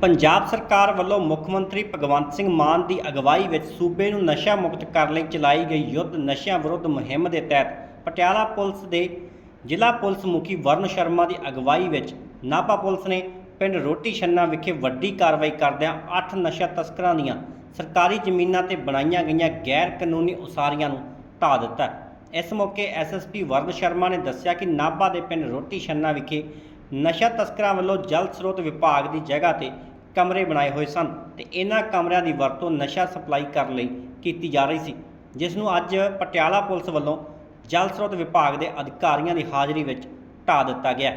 ਪੰਜਾਬ ਸਰਕਾਰ ਵੱਲੋਂ ਮੁੱਖ ਮੰਤਰੀ ਭਗਵੰਤ ਸਿੰਘ ਮਾਨ ਦੀ ਅਗਵਾਈ ਵਿੱਚ ਸੂਬੇ ਨੂੰ ਨਸ਼ਾ ਮੁਕਤ ਕਰਨ ਲਈ ਚਲਾਈ ਗਈ ਯੁੱਧ ਨਸ਼ਿਆਂ ਵਿਰੁੱਧ ਮੁਹਿੰਮ ਦੇ ਤਹਿਤ ਪਟਿਆਲਾ ਪੁਲਿਸ ਦੇ ਜ਼ਿਲ੍ਹਾ ਪੁਲਿਸ ਮੁਖੀ ਵਰਨ ਸ਼ਰਮਾ ਦੀ ਅਗਵਾਈ ਵਿੱਚ ਨਾਭਾ ਪੁਲਿਸ ਨੇ ਪਿੰਡ ਰੋਟੀ ਛੰਨਾ ਵਿਖੇ ਵੱਡੀ ਕਾਰਵਾਈ ਕਰਦਿਆਂ 8 ਨਸ਼ਾ ਤਸਕਰਾਂ ਦੀਆਂ ਸਰਕਾਰੀ ਜ਼ਮੀਨਾਂ ਤੇ ਬਣਾਈਆਂ ਗਈਆਂ ਗੈਰ ਕਾਨੂੰਨੀ ਉਸਾਰੀਆਂ ਨੂੰ ਢਾਹ ਦਿੱਤਾ। ਇਸ ਮੌਕੇ ਐਸਐਸਪੀ ਵਰਨ ਸ਼ਰਮਾ ਨੇ ਦੱਸਿਆ ਕਿ ਨਾਭਾ ਦੇ ਪਿੰਡ ਰੋਟੀ ਛੰਨਾ ਵਿਖੇ ਨਸ਼ਾ ਤਸਕਰਾਂ ਵੱਲੋਂ ਜਲ ਸਰੋਤ ਵਿਭਾਗ ਦੀ ਜਗ੍ਹਾ ਤੇ ਕਮਰੇ ਬਣਾਏ ਹੋਏ ਸਨ ਤੇ ਇਹਨਾਂ ਕਮਰਿਆਂ ਦੀ ਵਰਤੋਂ ਨਸ਼ਾ ਸਪਲਾਈ ਕਰਨ ਲਈ ਕੀਤੀ ਜਾ ਰਹੀ ਸੀ, ਜਿਸ ਨੂੰ ਅੱਜ ਪਟਿਆਲਾ ਪੁਲਿਸ ਵੱਲੋਂ ਜਲ ਸਰੋਤ ਵਿਭਾਗ ਦੇ ਅਧਿਕਾਰੀਆਂ ਦੀ ਹਾਜ਼ਰੀ ਵਿੱਚ ਢਾਹ ਦਿੱਤਾ ਗਿਆ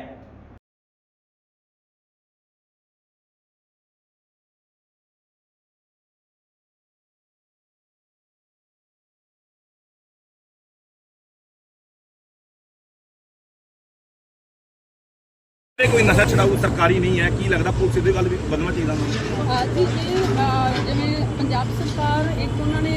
ਹੈ। ਕੋਈ ਨਸ਼ਾ ਛਡਾਊ ਸਰਕਾਰੀ ਨਹੀਂ ਹੈ, ਕੀ ਲੱਗਦਾ ਪੁਲਿਸ ਇਹਦੇ ਵੱਲ ਵੀ ਵਧਣਾ ਚਾਹੀਦਾ ਜੀ ਜੀ ਜਿਵੇਂ ਪੰਜਾਬ ਸਰਕਾਰ, ਇੱਕ ਉਹਨਾਂ ਨੇ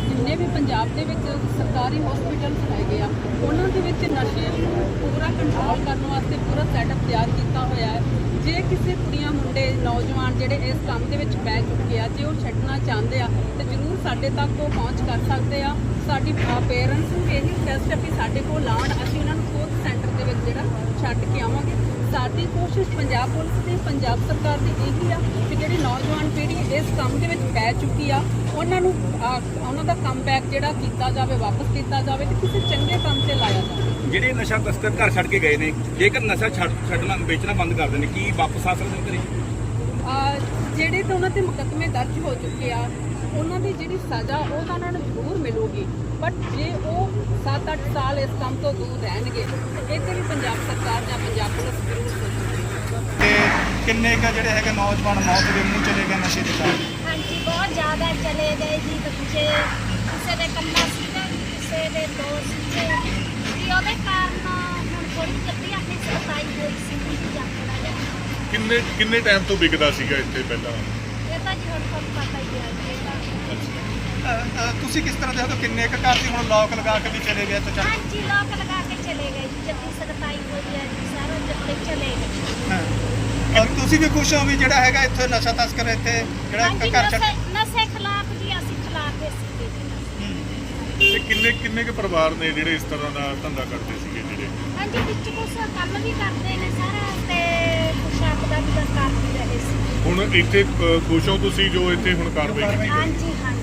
ਜਿੰਨੇ ਵੀ ਪੰਜਾਬ ਦੇ ਵਿੱਚ ਸਰਕਾਰੀ ਹਸਪੀਟਲ ਹੈਗੇ ਆ, ਉਹਨਾਂ ਦੇ ਵਿੱਚ ਨਸ਼ੇ ਨੂੰ ਪੂਰਾ ਕੰਟਰੋਲ ਕਰਨ ਵਾਸਤੇ ਪੂਰਾ ਸੈਟਅਪ ਤਿਆਰ ਕੀਤਾ ਹੋਇਆ ਹੈ। ਜੇ ਕਿਸੇ ਕੁੜੀਆਂ, ਮੁੰਡੇ, ਨੌਜਵਾਨ ਜਿਹੜੇ ਇਸ ਕੰਮ ਦੇ ਵਿੱਚ ਪੈ ਚੁੱਕੇ ਆ, ਜੇ ਉਹ ਛੱਡਣਾ ਚਾਹੁੰਦੇ ਆ, ਤੇ ਜ਼ਰੂਰ ਸਾਡੇ ਤੱਕ ਉਹ ਪਹੁੰਚ ਕਰ ਸਕਦੇ ਆ। ਸਾਡੀ ਪੇਰੈਂਟਸ ਨੂੰ ਇਹੀ ਰਿਕਵੈਸਟ ਹੈ ਕਿ ਸਾਡੇ ਕੋਲ ਆਉਣ, ਅਸੀਂ ਉਹਨਾਂ ਨੂੰ ਕੋਚ ਸੈਂਟਰ ਦੇ ਵਿੱਚ ਜਿਹੜਾ ਛੱਡ ਕੇ ਆਵਾਂਗੇ। ਸਾਡੀ ਕੋਸ਼ਿਸ਼ ਪੰਜਾਬ ਪੁਲਿਸ ਦੀ ਪੰਜਾਬ ਸਰਕਾਰ ਦੀ ਇਹੀ ਆ ਕਿ ਜਿਹੜੀ ਨੌਜਵਾਨ ਪੀੜ੍ਹੀ ਇਸ ਕੰਮ ਦੇ ਵਿੱਚ ਪੈ ਚੁੱਕੀ ਆ ਉਹਨਾਂ ਨੂੰ ਉਹਨਾਂ ਦਾ ਕਮਬੈਕ ਜਿਹੜਾ ਕੀਤਾ ਜਾਵੇ ਵਾਪਸ ਕੀਤਾ ਜਾਵੇ ਤੇ ਕਿਸੇ ਚੰਗੇ ਕੰਮ ਤੇ ਲਾਇਆ ਜਾਵੇ। ਜਿਹੜੇ ਨਸ਼ਾ ਤਸਕਰ ਘਰ ਛੱਡ ਕੇ ਗਏ ਨੇ ਜੇਕਰ ਨਸ਼ਾ ਛੱਡ ਛੱਡਣਾ ਵੇਚਣਾ ਬੰਦ ਕਰ ਦੇਣ ਕੀ ਵਾਪਸ ਆ ਸਕਦੇ ਨੇ ਘਰੇ? ਅਹ ਜਿਹੜੇ ਤਾਂ ਉਹਨਾਂ ਤੇ ਮੁਕੱਦਮੇ ਦਰਜ ਹੋ ਚੁੱਕੇ ਆ ਉਹਨਾਂ ਦੀ ਜਿਹੜੀ ਸਜ਼ਾ ਉਹ ਤਾਂ ਉਹਨਾਂ ਨੂੰ ਜ਼ਰੂਰ ਮਿਲੂਗੀ। ਬਟ ਜੇ ਉਹ 7-8 ਸਾਲ ਇਸ ਕੰਮ ਤੋਂ ਦੂਰ ਰਹਿਣਗੇ ਤੇ ਇੱਥੇ ਵੀ ਪੰਜਾਬ ਸਰਕਾਰ ਜਾਂ ਪੰਜਾਬ ਪੁਲਿਸ ਜ਼ਰੂਰ ਸੋਚੇਗੀ। ਤੇ ਕਿੰਨੇ ਕ ਜਿਹੜੇ ਹੈਗੇ ਨੌਜਵਾਨ ਮੌਤ ਦੇ ਮੂੰਹ ਚਲੇ ਗਏ ਨਸ਼ੇ ਦੇ ਕਾਰਨ? ਹਾਂਜੀ ਬਹੁਤ ਜ਼ਿਆਦਾ ਚਲੇ ਗਏ ਜੀ ਬੱਚੇ। ਕਿਸੇ ਦੇ ਕੰਨਾ ਸੀਗਾ ਕਿਸੇ ਦੇ ਦੋ ਸੀਗੇ ਵੀ ਉਹਦੇ ਕਾਰਨ ਹੁਣ ਥੋੜੀ ਜੱਦੀ ਆਪਣੀ ਸਤਾਈ ਹੋਈ ਸੀ ਜੀ ਜਾਪਦਾ ਜਿਹਾ ਕਿੰਨੇ ਕਿੰਨੇ ਟਾਈਮ ਤੋਂ ਵਿਕਦਾ ਸੀਗਾ ਇੱਥੇ ਪਹਿਲਾਂ? ਇਹ ਤਾਂ ਜੀ ਹੁਣ ਤੁਹਾਨੂੰ ਪਤਾ ਹੀ ਹੈ ਜੀ ਇਹ ਤਾਂ ਅ, ਅ, ਤੁਸੀਂ ਕਿਸ ਤਰ੍ਹਾਂ ਦੇਖੋ ਕਿੰਨੇ ਕ ਘਰ ਸੀ ਹੁਣ ਲੋਕ ਲਗਾ ਕੇ ਵੀ ਚਲੇ ਗਏ ਤਾਂ ਚੱਲ। ਹਾਂਜੀ ਲੋਕ ਲਗਾ ਕੇ ਚਲੇ ਗਏ ਜੀ ਜੱਦੀ ਸਤਾਈ ਹੋਈ ਹੈ ਜੀ ਸਾਰਾ ਜੱਦੇ ਚਲੇ ਗਏ। ਹਾਂ। ਔਰ ਤੁਸੀਂ ਵੀ ਖੁਸ਼ ਹੋ ਵੀ ਜਿਹੜਾ ਹੈਗਾ ਇੱਥੇ ਨਸ਼ਾ ਤਸਕਰ ਇੱਥੇ ਜਿਹੜਾ ਹਾਂਜੀ ਘਰ ਛੱਡ ਨਸ਼ੇ ਨਸ਼ੇ ਖਿਲਾਫ ਜੀ ਅਸੀਂ ਖਿਲਾਫ ਹੀ ਸੀਗੇ ਜੀ। ਤੇ ਕਿੰਨੇ ਕਿੰਨੇ ਕੁ ਪਰਿਵਾਰ ਨੇ ਜਿਹੜੇ ਇਸ ਤਰ੍ਹਾਂ ਦਾ ਧੰਦਾ ਕਰਦੇ ਸੀਗੇ ਜਿਹੜੇ? ਹਾਂਜੀ ਵਿੱਚ ਕੁਛ ਕੰਮ ਵੀ ਕਰਦੇ ਨੇ ਸਾਰਾ ਤੇ ਵੀ ਕਰ ਰਹੇ ਸੀ। ਹੁਣ ਇੱਥੇ ਅ, ਖੁਸ਼ ਹੋ ਤੁਸੀਂ ਜੋ ਇੱਥੇ ਹੁਣ ਕਾਰਵਾਈ ਕੀਤੀ ਹੈ? ਹਾਂਜੀ ਹਾਂਜੀ।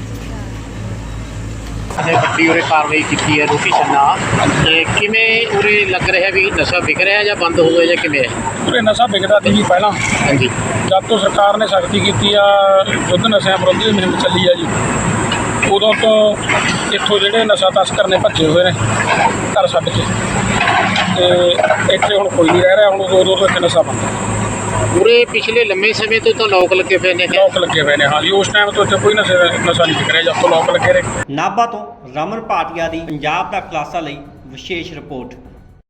ਅਸੀਂ ਵੱਡੀ ਉਰੇ ਕਾਰਵਾਈ ਕੀਤੀ ਹੈ ਰੋਟੀ ਛੰਨਾ। ਤੇ ਕਿਵੇਂ ਉਰੇ ਲੱਗ ਰਿਹਾ ਵੀ ਨਸ਼ਾ ਵਿਕ ਰਿਹਾ ਜਾਂ ਬੰਦ ਹੋ ਗਿਆ ਜਾਂ ਕਿਵੇਂ ਹੈ? ਉਰੇ ਨਸ਼ਾ ਵਿਕਦਾ ਸੀ ਜੀ ਪਹਿਲਾਂ। ਹਾਂਜੀ। ਜਦ ਤੋਂ ਸਰਕਾਰ ਨੇ ਸਖਤੀ ਕੀਤੀ ਆ ਯੁੱਧ ਨਸ਼ਿਆਂ ਵਿਰੁੱਧ ਦੀ ਮੁਹਿੰਮ ਚੱਲੀ ਆ ਜੀ। ਉਦੋਂ ਤੋਂ ਇੱਥੋਂ ਜਿਹੜੇ ਨਸ਼ਾ ਤਸਕਰ ਨੇ ਭੱਜੇ ਹੋਏ ਨੇ ਘਰ ਛੱਡ ਕੇ। ਤੇ ਇੱਥੇ ਹੁਣ ਕੋਈ ਨਹੀਂ ਰਹਿ ਰਿਹਾ ਹੁਣ ਉਦੋਂ ਤੋਂ ਇੱਥੇ ਨਸ਼ਾ ਬੰਦ। ਹੈ। ਉਰੇ ਪਿਛਲੇ ਲੰਮੇ ਸਮੇਂ ਤੋਂ ਤਾਂ ਲੋਕ ਲੱਗੇ ਪਏ ਨੇ ਲੋਕ ਲੱਗੇ ਹੋਏ ਨੇ ਹਾਂ ਜੀ ਉਸ ਟਾਈਮ ਤੋਂ ਇੱਥੇ ਕੋਈ ਨਸ਼ੇ ਨਸ਼ਾ ਨਹੀਂ ਵਿਕ ਰਿਹਾ ਜਦ ਤੋਂ ਲੋਕ ਲੱਗੇ ਰਹੇ। ਨਾਭਾ ਤੋਂ ਰਮਨ ਭਾਟੀਆ ਦੀ ਪੰਜਾਬ ਦਾ ਖੁਲਾਸਾ ਲਈ ਵਿਸ਼ੇਸ਼ ਰਿਪੋਰਟ।